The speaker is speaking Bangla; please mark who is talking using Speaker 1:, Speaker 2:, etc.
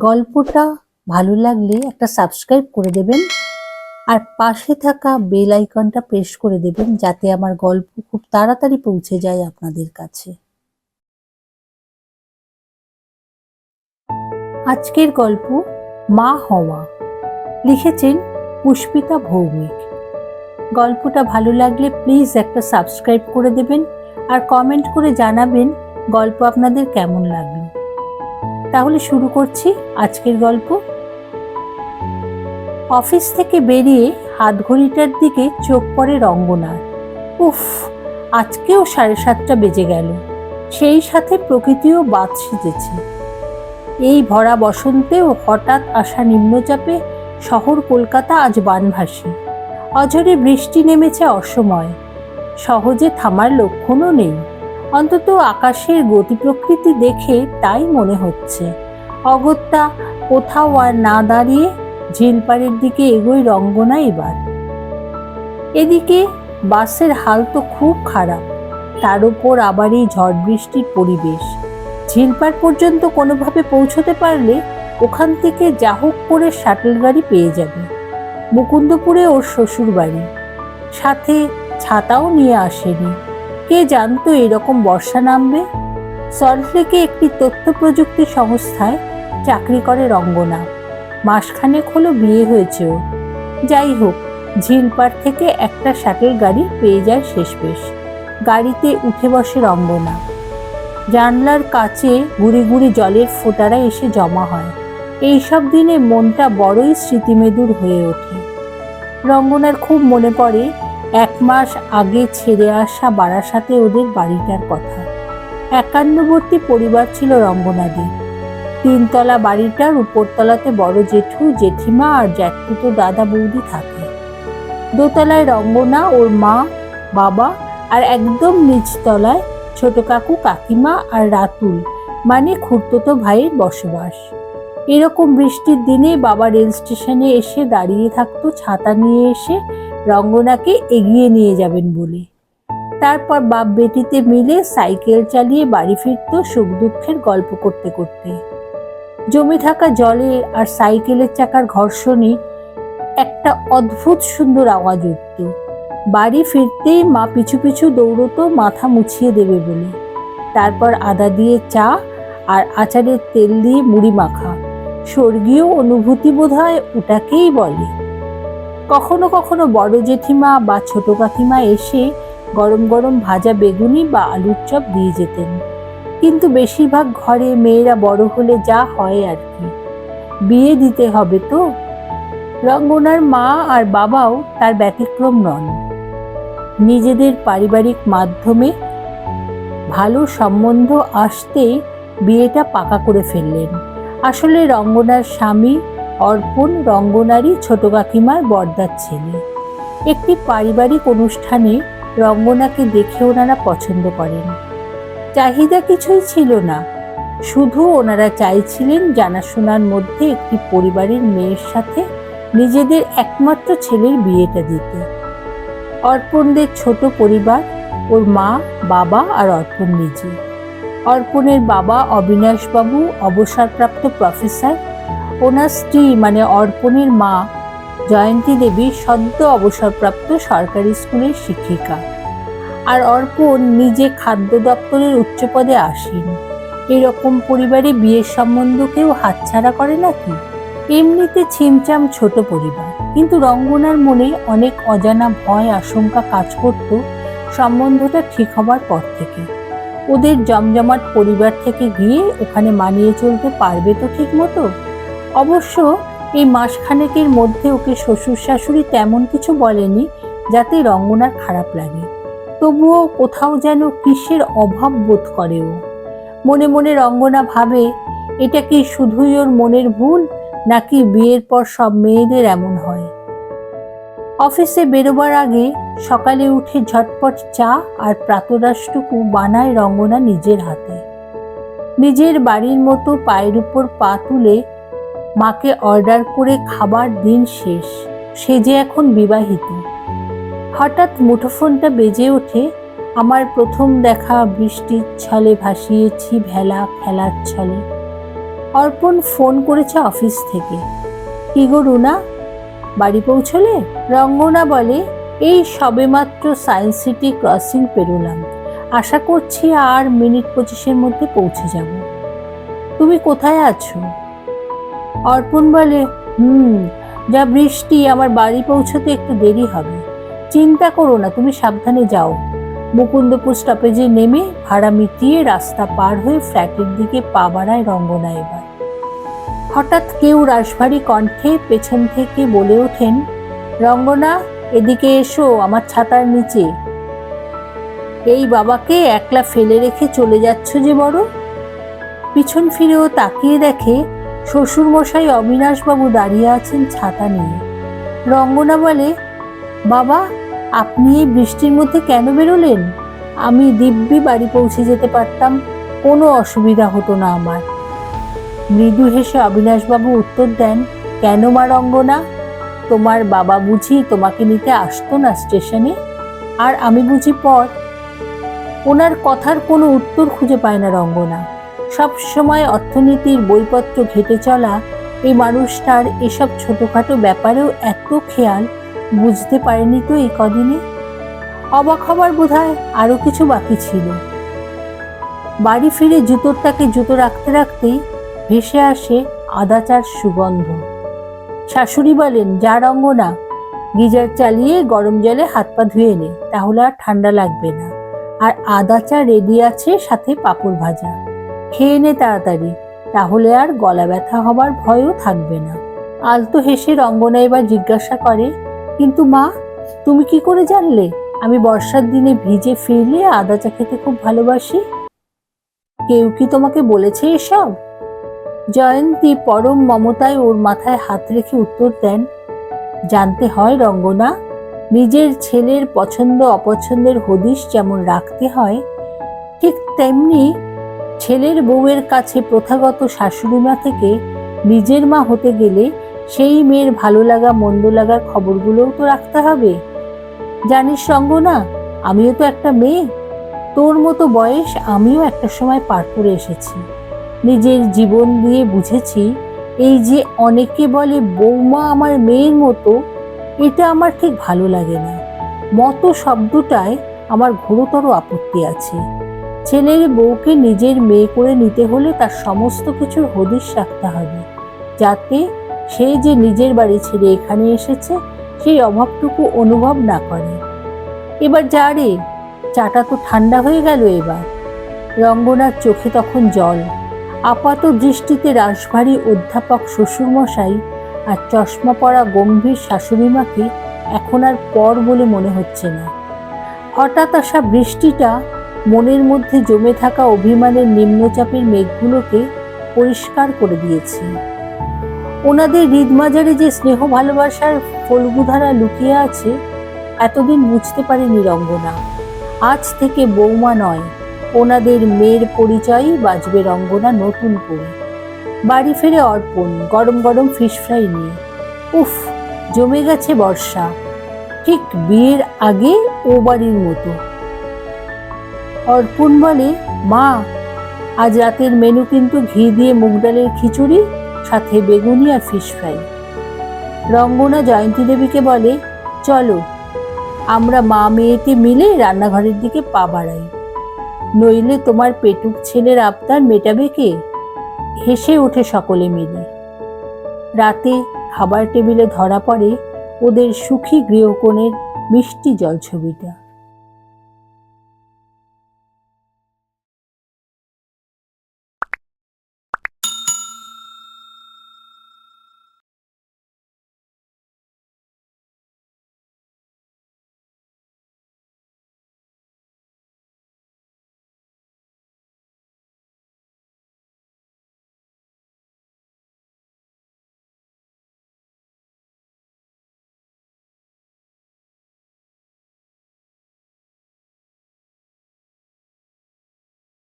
Speaker 1: গল্পটা ভালো লাগলে একটা সাবস্ক্রাইব করে দেবেন। আর পাশে থাকা বেল আইকনটা প্রেস করে দেবেন যাতে আমার গল্প খুব তাড়াতাড়ি পৌঁছে যায় আপনাদের কাছে। আজকের গল্প মা হওয়া। লিখেছেন পুষ্পিতা ভৌমিক। গল্পটা ভালো লাগলে প্লিজ একটা সাবস্ক্রাইব করে দেবেন। আর কমেন্ট করে জানাবেন গল্প আপনাদের কেমন লাগল। তাহলে শুরু করছি আজকের গল্প। অফিস থেকে বেরিয়ে হাত ঘড়িটার দিকে চোখ পড়ে রঙ্গনার। উফ, আজকেও সাড়ে সাতটা বেজে গেল। সেই সাথে প্রকৃতিও বাদ সেজেছে। এই ভরা বসন্তেও হঠাৎ আসা নিম্নচাপে শহর কলকাতা আজ বানভাসী। অঝরে বৃষ্টি নেমেছে অসময়। সহজে থামার লক্ষণও নেই। অন্তত আকাশের গতি প্রকৃতি দেখে তাই মনে হচ্ছে। অগত্যা কোথাও আর না দাঁড়িয়ে ঝিলপাড়ের দিকে এগোয় রঙ্গনা এবার। এদিকে বাসের হাল তো খুব খারাপ, তার উপর আবার এই ঝড় বৃষ্টির পরিবেশ। ঝিলপাড় পর্যন্ত কোনোভাবে পৌঁছতে পারলে ওখান থেকে যা হোক করে শাটল গাড়ি পেয়ে যাবে। মুকুন্দপুরে ওর শ্বশুর বাড়ি সাথে ছাতাও নিয়ে আসেনি। কে জানতো এরকম বর্ষা নামবে? সল্টলেকে একটি তথ্য প্রযুক্তি সংস্থায় চাকরি করে রঙ্গনা। মাসখানেক হলো বিয়ে হয়েছে ও। যাই হোক, ঝিলপাড় থেকে একটা শাটেল গাড়ি পেয়ে যায় শেষ বেশ গাড়িতে উঠে বসে রঙ্গনা। জানলার কাছে গুড়ি গুড়ি জলের ফোঁটারা এসে জমা হয়। এইসব দিনে মনটা বড়ই স্মৃতিমেদুর হয়ে ওঠে। রঙ্গনার খুব মনে পড়ে এক মাস আগে ছেড়ে আসা বারাসাতে ওদের বাড়িটার কথা। একান্নবর্তী পরিবার ছিল রঙ্গনাদের তিনতলা বাড়িটার উপরতলাতে বড় জেঠু, জেঠিমা আর জ্যাঠপুতো দাদা বৌদি থাকে। দোতলায় রঙ্গনা, ওর মা, বাবা আর একদম নিচতলায় ছোট কাকু কাকিমা আর রাতুল মানে খুড়তো ভাইয়ের বসবাস। এরকম বৃষ্টির দিনে বাবা রেল স্টেশনে এসে দাঁড়িয়ে থাকতো, ছাতা নিয়ে এসে রঙ্গনাকে এগিয়ে নিয়ে যাবেন বলে। তারপর বাপ বেটিতে মিলে সাইকেল চালিয়ে বাড়ি ফিরত সুখ দুঃখের গল্প করতে করতে। জমে থাকা জলে আর সাইকেলের চাকার ঘর্ষণে একটা অদ্ভুত সুন্দর আওয়াজ উঠত। বাড়ি ফিরতেই মা পিছু পিছু দৌড়তো, মাথা মুছিয়ে দেবে বলে। তারপর আদা দিয়ে চা আর আচারের তেল দিয়ে মুড়ি মাখা। স্বর্গীয় অনুভূতি বোধ হয় ওটাকেই বলে। কখনো কখনো বড় জেঠিমা বা ছোট কাকিমা এসে গরম গরম ভাজা বেগুনি বা আলুর চপ দিয়ে যেতেন। কিন্তু বেশিরভাগ ঘরে মেয়েরা বড় হলে যা হয় আর কি। বিয়ে দিতে হবে তো? রঙ্গনার মা আর বাবাও তার ব্যতিক্রম নন। নিজেদের পারিবারিক মাধ্যমে ভালো সম্বন্ধ আসতেই বিয়েটা পাকা করে ফেললেন। আসলে রঙ্গনার স্বামী অর্পণ রঙ্গনারী ছোট কাকিমার বর্দার ছেলে। একটি পারিবারিক অনুষ্ঠানে রঙ্গনাকে দেখে ওনারা পছন্দ করেন। চাহিদা কিছুই ছিল না। শুধু ওনারা চাইছিলেন জানাশোনার মধ্যে একটি পরিবারের মেয়ের সাথে নিজেদের একমাত্র ছেলের বিয়েটা দিতে। অর্পণদের ছোট পরিবার, ওর মা, বাবা আর অর্পণ নিজে। অর্পণের বাবা অবিনাশবাবু, অবসরপ্রাপ্ত প্রফেসর ওনার স্ত্রী মানে অর্পণের মা, জয়ন্তী দেবী সদ্য অবসরপ্রাপ্ত সরকারি স্কুলের শিক্ষিকা। আর অর্পণ নিজে খাদ্য দপ্তরের উচ্চপদে আসেন। এরকম পরিবারে বিয়ের সম্বন্ধ কেউ হাতছাড়া করে নাকি? এমনিতে ছিমচাম ছোট পরিবার। কিন্তু রঙ্গনার মনে অনেক অজানা ভয়, আশঙ্কা কাজ করত সম্বন্ধটা ঠিক হবার পর থেকে। ওদের জমজমাট পরিবার থেকে গিয়ে ওখানে মানিয়ে চলতে পারবে তো ঠিক মতো অবশ্য এই মাসখানেকের মধ্যে ওকে শ্বশুর শাশুড়ি তেমন কিছু বলেনি যাতে রঙ্গনার খারাপ লাগে। তবুও কোথাও যেন কিসের অভাব বোধ করে ও। মনে মনে রঙ্গনা ভাবে, এটা কি শুধুই ওর মনের ভুল, নাকি বিয়ের পর সব মেয়েদের এমন হয়? অফিসে বেরোবার আগে সকালে উঠে ঝটপট চা আর প্রাতরাশটুকু বানায় রঙ্গনা নিজের হাতে। নিজের বাড়ির মতো পায়ের উপর পা তুলে মাকে অর্ডার করে খাবার দিন শেষ। সে যে এখন বিবাহিত। হঠাৎ মুঠোফোনটা বেজে ওঠে, আমার প্রথম দেখা বৃষ্টির ছলে ভাসিয়েছি ভেলা খেলার ছলে। অর্পণ ফোন করেছে অফিস থেকে। কি গো রুনা, বাড়ি পৌঁছলে? রঙ্গনা বলে, এই সবেমাত্র সায়েন্স সিটি ক্রসিং পেরোলাম। আশা করছি আর মিনিট পঁচিশের মধ্যে পৌঁছে যাব। তুমি কোথায় আছো? অর্পণ বলে, হুম, যা বৃষ্টি, আমার বাড়ি পৌঁছতে একটু দেরি হবে। চিন্তা করো না, তুমি সাবধানে যাও। মুকুন্দপুর স্টপেজে নেমে ভাড়া মিটিয়ে রাস্তা পার হয়ে ফ্ল্যাটের দিকে পা বাড়ায় রঙ্গনা এবার। হঠাৎ কেউ রাশভারী কণ্ঠে পেছন থেকে বলে ওঠেন, রঙ্গনা, এদিকে এসো, আমার ছাতার নিচে। এই বাবাকে একলা ফেলে রেখে চলে যাচ্ছ যে বড়? পিছন ফিরেও তাকিয়ে দেখে শ্বশুরমশাই অবিনাশবাবু দাঁড়িয়ে আছেন ছাতা নিয়ে। রঙ্গনা বলে, বাবা, আপনি এই বৃষ্টির মধ্যে কেন বেরোলেন? আমি দিব্যি বাড়ি পৌঁছে যেতে পারতাম, কোনো অসুবিধা হতো না আমার। মৃদু হেসে অবিনাশবাবু উত্তর দেন, কেন মা রঙ্গনা? তোমার বাবা বুঝি তোমাকে নিতে আসতো না স্টেশনে? আর আমি বুঝি পর? ওনার কথার কোনো উত্তর খুঁজে পায় না রঙ্গনা। সব সময় অর্থনীতির বইপত্র ঘেটে চলা এই মানুষটার এসব ছোটখাটো ব্যাপারেও এত খেয়াল বুঝতে পারেনি তো এই কদিনে? অবাক হবার বোধ হয় আরও কিছু বাকি ছিল। বাড়ি ফিরে জুতোর তাকে জুতো রাখতে রাখতেই ভেসে আসে আদাচার সুগন্ধ। শাশুড়ি বলেন, যা রঙ্গনা গিজার চালিয়ে গরম জলে হাত পা ধুয়ে নে, তাহলে আর ঠান্ডা লাগবে না। আর আদা চা রেডি আছে সাথে পাঁপড় ভাজা। খেয়ে নে তাড়াতাড়ি, তাহলে আর গলা ব্যথা হবার ভয়ও থাকবে না। আলতো হেসে রঙ্গনা এবার জিজ্ঞাসা করে, কিন্তু মা, তুমি কি করে জানলে? আমি বর্ষার দিনে ভিজে ফিরলে আদা চা খেতে খুব ভালোবাসি। কেউ কি তোমাকে বলেছে এসব? জয়ন্তী পরম মমতায় ওর মাথায় হাত রেখে উত্তর দেন, জানতে হয় রঙ্গনা, নিজের ছেলের পছন্দ অপছন্দের হদিশ যেমন রাখতে হয়, ঠিক তেমনি ছেলের বউয়ের কাছে প্রথাগত শাশুড়িমা থেকে নিজের মা হতে গেলে সেই মেয়ের ভালো লাগা, মন্দ লাগার খবরগুলোও তো রাখতে হবে। জানিস সঙ্গ না আমিও তো একটা মেয়ে। তোর মতো বয়স আমিও একটা সময় পার করে এসেছি। নিজের জীবন দিয়ে বুঝেছি, এই যে অনেকে বলে বৌমা আমার মেয়ের মতো, এটা আমার ঠিক ভালো লাগে না। মতো শব্দটায় আমার ঘোরতর আপত্তি আছে। ছেলের বউকে নিজের মেয়ে করে নিতে হলে তার সমস্ত কিছুর হদিশ রাখতে হবে, যাতে সে যে নিজের বাড়ি ছেড়ে এখানে এসেছে, সেই অভাবটুকু অনুভব না করে। এবার যা রে, চাটা তো ঠান্ডা হয়ে গেল এবার। রঙ্গনার চোখে তখন জল। আপাত দৃষ্টিতে রাশভারী অধ্যাপক শ্বশুরমশাই আর চশমা পরা গম্ভীর শাশুড়িমাকে এখন আর পর বলে মনে হচ্ছে না। হঠাৎ আসা বৃষ্টিটা মনের মধ্যে জমে থাকা অভিমানের নিম্নচাপের মেঘগুলোকে পরিষ্কার করে দিয়েছে। ওনাদের হৃদমাজারে যে স্নেহ ভালোবাসার ফলগুধারা লুকিয়ে আছে, এতদিন বুঝতে পারেনি রঙ্গনা। আজ থেকে বৌমা নয়, ওনাদের মেয়ের পরিচয়ই বাজবে রঙ্গনা নতুন করে। বাড়ি ফিরে অর্পণ, গরম গরম ফিশ ফ্রাই নিয়ে। উফ, জমে গেছে বর্ষা। ঠিক বিয়ের আগে ও বাড়ির মতো। অর্পণ বলে, মা, আজ রাতের মেনু কিন্তু ঘি দিয়ে মুগ ডালের খিচুড়ি, সাথে বেগুনি আর ফিশ ফ্রাই রঙ্গনা জয়ন্তী দেবীকে বলে, চলো, আমরা মা মেয়েতে মিলে রান্নাঘরের দিকে পা বাড়াই। নইলে তোমার পেটুক ছেলের আবদার মেটাবে কে? হেসে ওঠে সকলে মিলে। রাতে খাবার টেবিলে ধরা পড়ে ওদের সুখী গৃহকোণের মিষ্টি জলছবিটা।